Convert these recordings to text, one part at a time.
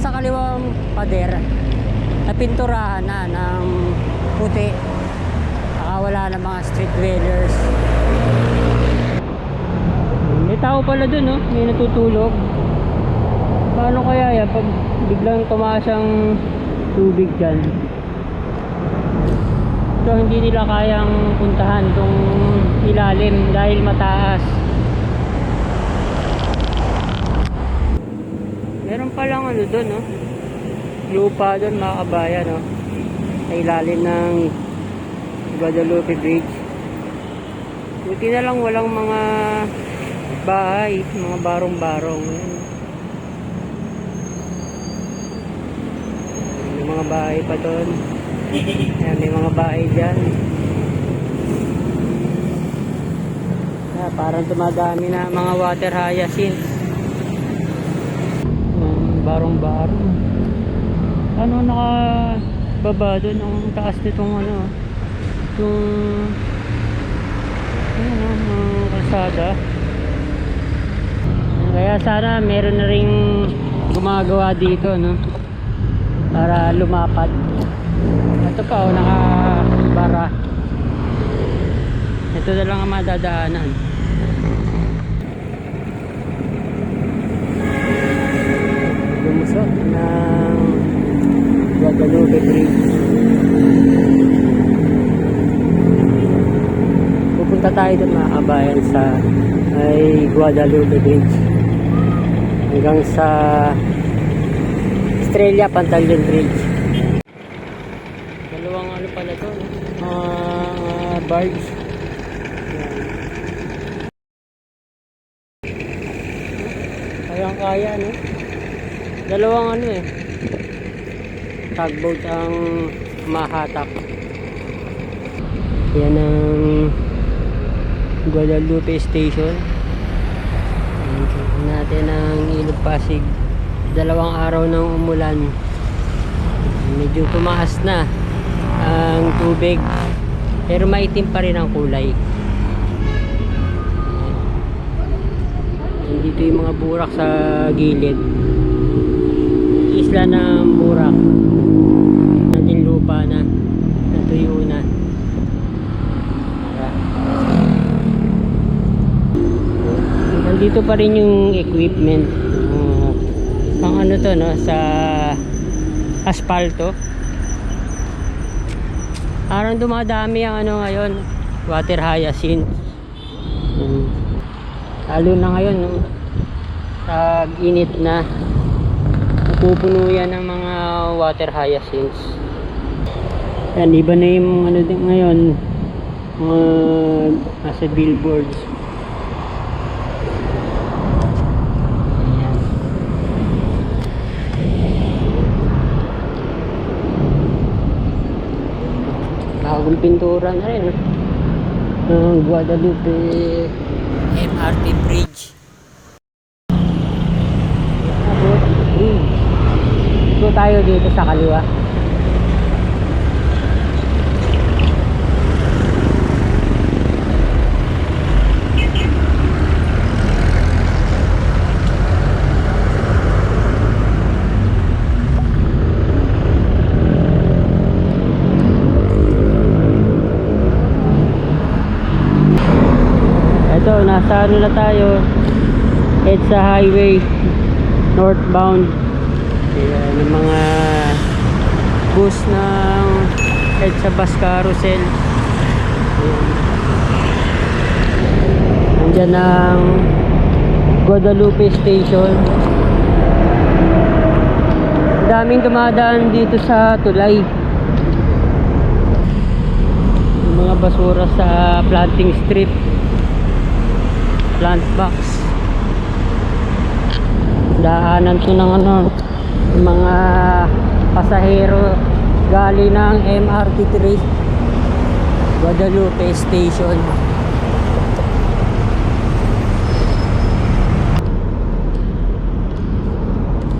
nasa kaliwang pader, napinturahan na ng puti. Saka wala na mga street dwellers. May tao pala dun, no? May natutulog. Paano kaya yan pag biglang tumaas ang tubig dyan? So hindi nila kayang puntahan tong ilalim dahil mataas. Meron palang ano doon, no? Lupa doon mga kabayan, no? Sa ilalim ng Guadalupe Bridge. Buti na lang walang mga bahay, mga barong-barong. May mga bahay pa doon. Ayan, may mga bahay dyan. Ah, parang tumadami na mga water hyacinths. Barong-barong. Ano naka baba doon ang taas nitong ano yung ano ang kalsada. Kaya sana meron na ring gumagawa dito no para lumapad. Ito pa oh nakabara. Ito na lang ang madadaanan lumusot ng Guadalupe Bridge pupunta tayo doon mga kabayan sa ay Guadalupe Bridge. Hanggang sa Estrella Pantalion Bridge. Dalawang ano pala to uh, barge. Kayang kaya no dalawang ano eh. Tugboat ang mahatak. Yan ang Guadalupe Station. Natin ang Ilog Pasig. Dalawang araw ng umulan. Medyo tumaas na ang tubig. Pero maitim pa rin ang kulay. Dito yung mga burak sa gilid isla ng burak natin lupa na natuyo na. Nandito pa rin yung equipment. Uh, pang ano to no? Sa asfalto parang dumadami ang ano ngayon water hyacinth. Um, lalo na ngayon no? Tag init na pupuno yan ng mga water hyacinths. Yan iba na yung ano din ngayon. Mga nasa billboards. Bagong pintura na rin ng Guadalupe. MRT Bridge Ito tayo dito sa kaliwa. Nasa ano na tayo? Head sa highway. Northbound Ayan, yung mga bus ng head sa bus carousel. Nandyan ang Guadalupe Station. Daming dumadaan dito sa tulay. Yung mga basura sa planting strip plant box. Daanan to ng ano mga pasahero galing ng MRT3 Guadalupe Station.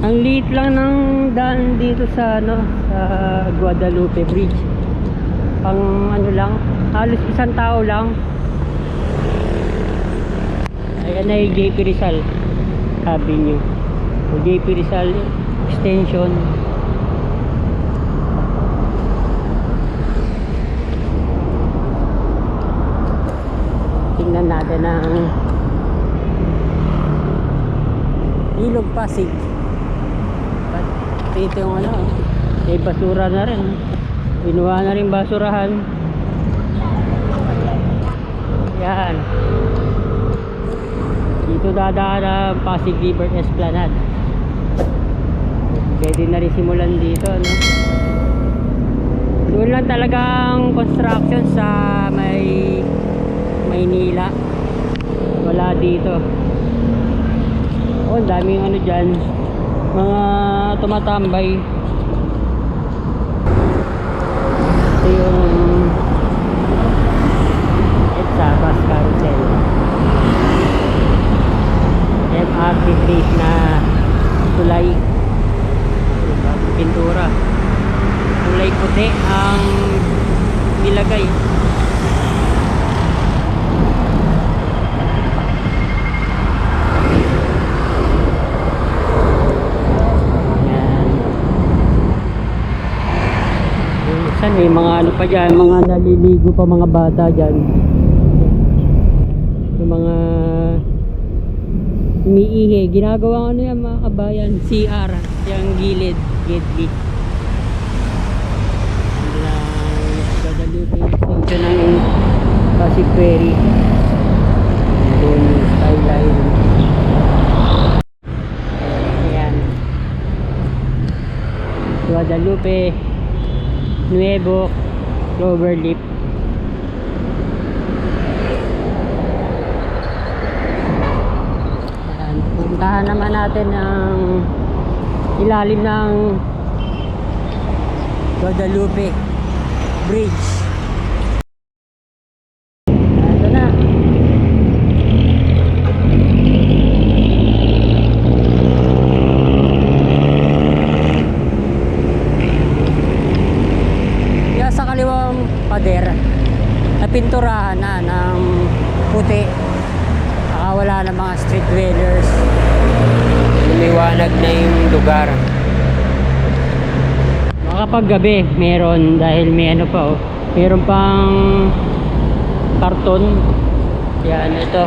Ang liit lang ng daan dito sa ano sa Guadalupe Bridge. Pang ano lang halos isang tao lang. Ayan yung JP Rizal sabi nyo JP Rizal extension. Tingnan natin ang Ilog Pasig. At dito yung ano, may basura na rin. Binuha na rin basurahan. Yan. Dito dadaan ang Pasig River Esplanade. Pwede na rin simulan dito, no? Doon lang talagang construction sa may Maynila. Wala dito. Oh, daming ano dyan. Mga tumatambay. Ito yung EDSA bus carousel. MRT na tulay. Pintura. Kulay puti ang nilagay. Minsan may mga ano pa dyan, mga naliligo pa mga bata dyan. Yung mga umiihi, ginagawa ano yan mga kabayan, CR, yung gilid, gate Guadalupe extension ng Pasig Ferry. Doon yung skyline. Ayan. Guadalupe, Nuevo, Cloverleaf. Puntahan naman natin ang ilalim ng Guadalupe Bridge. Ito na. Kaya sa kaliwang pader, napinturahan na ng puti. Nakawala ng mga street dwellers. Lumiwanag na yung lugar. Kapag gabi, meron dahil may ano pa oh. Meron pang karton. Yan, ito.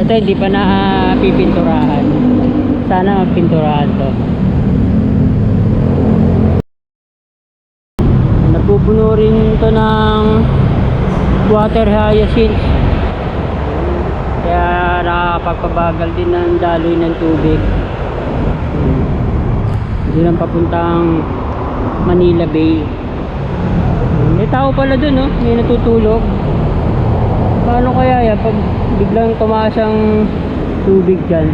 Ito hindi pa na pipinturahan. Sana magpinturahan to. Napupuno rin to ng water hyacinth. Kaya nakakapagpabagal din ng daloy ng tubig. Hindi lang papuntang Manila Bay. May tao pala dun, no? May natutulog. Paano kaya yan pag biglang tumaas ang tubig dyan?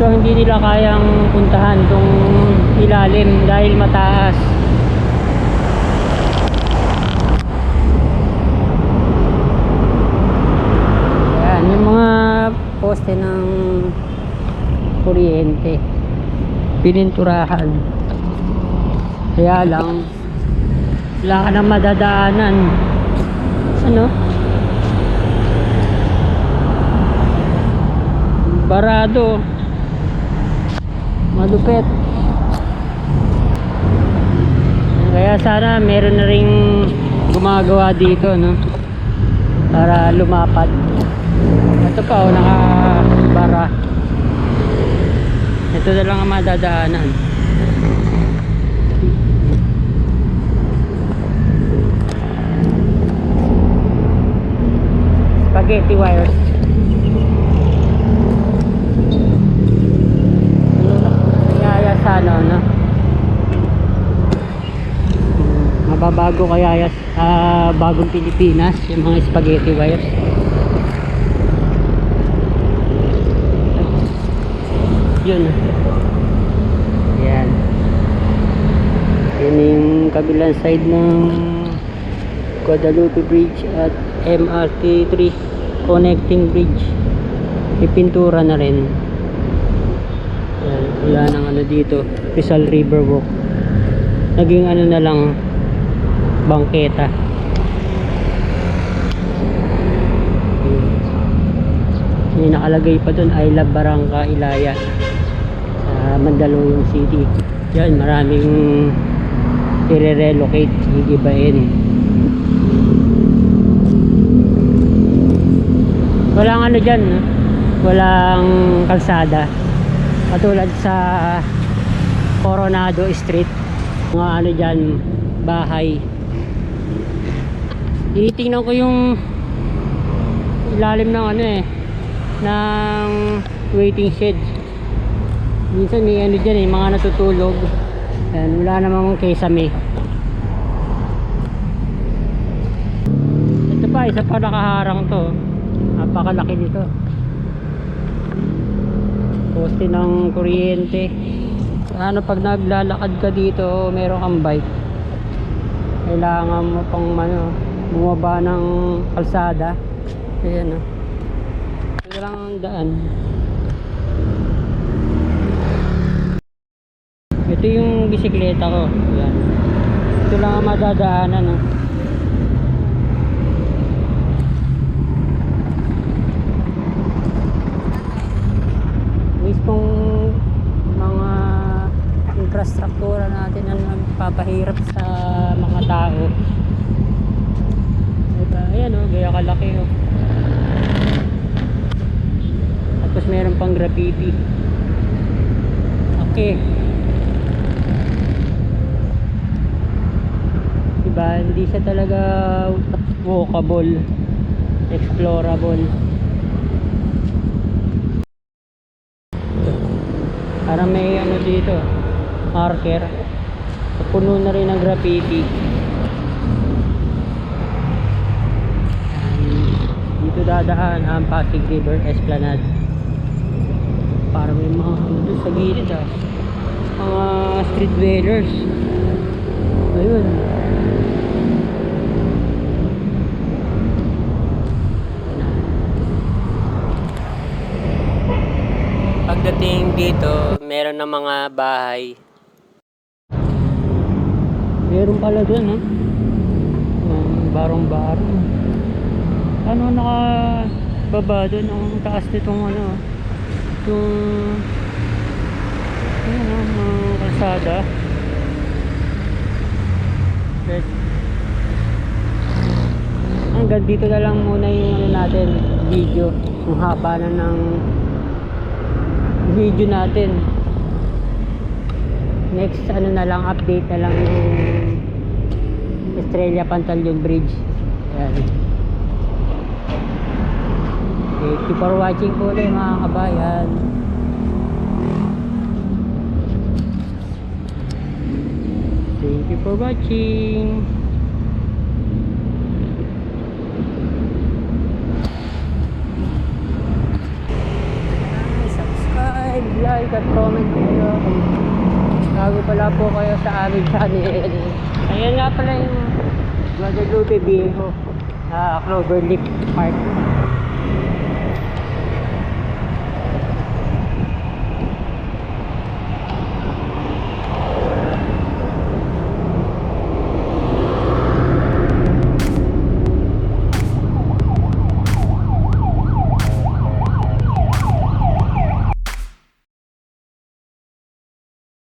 So hindi nila kayang puntahan tong ilalim dahil mataas. Ayan, yung mga poste ng kuryente. Pininturahan. Kaya lang, wala ka nang madadaanan. Ano? Barado. Malupit. Kaya sana meron na ring gumagawa dito, no? Para lumapad. Ito pa, oh, nakabara. Ito na lang ang madadaanan. Spaghetti wires. Kaya sa ano, no? Mababago kaya sa bagong Pilipinas yung mga spaghetti wires. Yun. Yan. Yan yung kabilang side ng Guadalupe Bridge at MRT 3 connecting bridge. Ipintura na rin. Yan. Wala nang ano dito. Rizal River Walk. Naging ano na lang bangketa. May nakalagay pa doon I love Barangka Ilaya Mandaluyong City. Yan maraming i-relocate iibain walang ano dyan walang kalsada. Katulad sa Coronado Street. Mga ano dyan bahay. Tinitingnan ko yung ilalim ng ano eh ng waiting shed minsan may ano dyan eh mga natutulog. Ayan, wala namang kesame. Ito pa isa pa nakaharang to. Napakalaki nito. Poste ng kuryente. Ano pag naglalakad ka dito meron kang bike. Kailangan mo pang ano bumaba ng kalsada. Ayan o ito lang ang daan ito yung bisikleta ko. Ayan. Ito lang ang madadaanan oh. mismong mga infrastruktura natin ang nagpapahirap sa mga tao. Diba? ayan o, gaya kalaki o tapos meron pang graffiti. Okay diba hindi siya talaga walkable explorable Parang may ano dito, marker. Puno na rin ng graffiti. Dito dadaan ang Pasig River Esplanade. Parang may mga ano sa gilid ah. Mga street dwellers. Ayun. Dito, meron ng mga bahay. Meron pala dun, ha? Um, barong-barong. Ano naka baba dun? Ang taas nitong ano? Yung... Ano, mga kalsada. But, hanggang dito na lang muna yung ano natin, video. Yung haba na ng video natin. Next ano na lang update na lang yung Estrella Pantaleon Bridge. Yan thank you for watching po ulit mga kabayan. Thank you for watching like at comment kayo bago pala po kayo sa aming channel. Ayan nga pala yung Guadalupe Viejo sa Cloverleaf Park.